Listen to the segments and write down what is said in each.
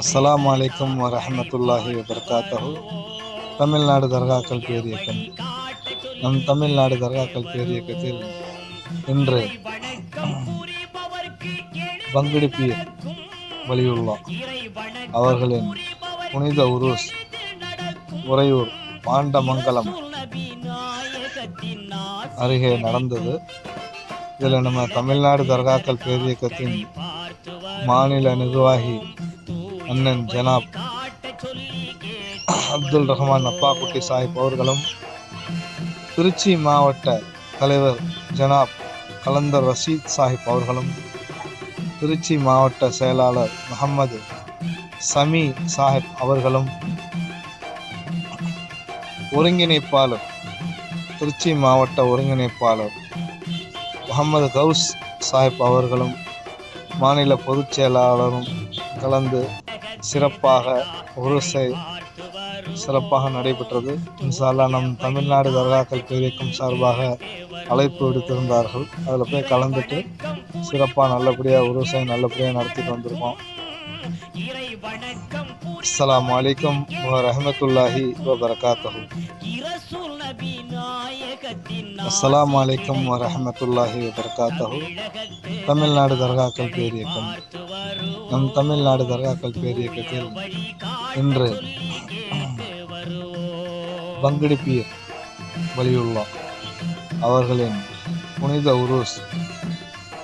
அஸ்லாம் வலைக்கம் வரமத்துல்லாஹி வபர்காத்தஹு. தமிழ்நாடு தர்காக்கள் பேரியக்கம் நம் தமிழ்நாடு தர்காக்கள் பேரியக்கத்தில் இன்று பங்குடி பீர் அவர்களின் புனித உருஸ் உறையூர் பாண்டமங்கலம் அருகே நடந்தது. இதில் நம்ம தமிழ்நாடு தர்காக்கள் பேரியக்கத்தின் மாநில நிர்வாகி அண்ணன் ஜனாப் அப்துல் ரஹ்மான் அப்பாக்குட்டி சாஹிப் அவர்களும் திருச்சி மாவட்ட தலைவர் ஜனாப் கலந்தர் ரஷீத் சாஹிப் அவர்களும் திருச்சி மாவட்ட செயலாளர் முகமது சமி சாஹிப் அவர்களும் ஒருங்கிணைப்பாளர் திருச்சி மாவட்ட ஒருங்கிணைப்பாளர் முகமது கவுஸ் சாஹிப் அவர்களும் மாநில பொதுச் செயலாளரும் கலந்து சிறப்பாக உருசை சிறப்பாக நடைபெற்றது. இன்ஷால்லா நம் தமிழ்நாடு தர்காக்கள் பேரியக்கம் சார்பாக அழைப்பு விடுத்திருந்தார்கள். அதில் போய் கலந்துட்டு சிறப்பாக நல்லபடியாக உருசை நல்லபடியாக நடத்திட்டு வந்திருக்கோம். அஸ்ஸலாமு வலைக்கம் ரஹமத்துல்லாஹி வபரகாத்தஹு அஸ்லாம் வலைக்கம் வரமத்துல்லாஹி வபரகாத்தஹு. தமிழ்நாடு தர்காக்கள் பேரியக்கம் நம் தமிழ்நாடு தர்காக்கள் பேரியக்கத்தில் இன்று பங்குடி பீர் அவர்களின் புனித உருஸ்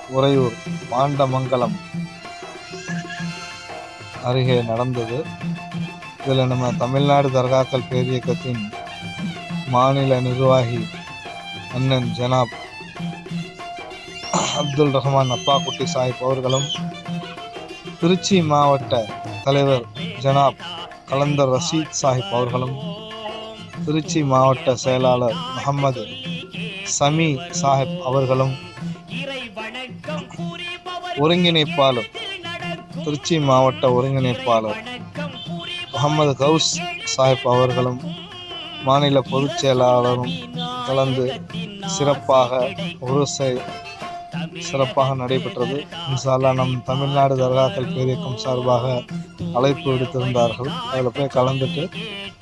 உறையூர் பாண்டமங்கலம் அருகே நடந்தது. இதில் நம்ம தமிழ்நாடு தர்காக்கள் பேரியக்கத்தின் மாநில நிர்வாகி அண்ணன் ஜனாப் அப்துல் ரஹ்மான் அப்பாக்குட்டி சாஹிப் அவர்களும் திருச்சி மாவட்ட தலைவர் ஜனாப் கலந்தர் ரஷீத் சாஹிப் அவர்களும் திருச்சி மாவட்ட செயலாளர் முகமது சமி சாஹிப் அவர்களும் ஒருங்கிணைப்பாளர் திருச்சி மாவட்ட ஒருங்கிணைப்பாளர் முகமது கவுஸ் சாஹிப் அவர்களும் மாநில பொதுச் செயலாளரும் கலந்து சிறப்பாக உருசை சிறப்பாக நடைபெற்றது. இன்சாலா நம் தமிழ்நாடு தர்காக்கள் பேரியக்கம் சார்பாக அழைப்பு விடுத்திருந்தார்கள். அதில் போய் கலந்துட்டு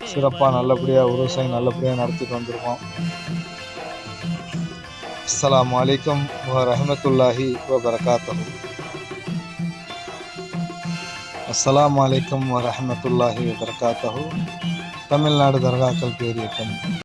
சிறப்பாக நல்லபடியாக உருசை நல்லபடியாக நடத்திட்டு வந்திருக்கோம். அஸ்லாம் வலைக்கம் ரஹமத்துல்லாஹி வபரகாத்தஹு. அஸ்லாம் வலைக்கம் வரஹமத்துல்லாஹி வபரகாத்தஹு. தமிழ்நாடு தர்காக்கள் பேரியக்கம்.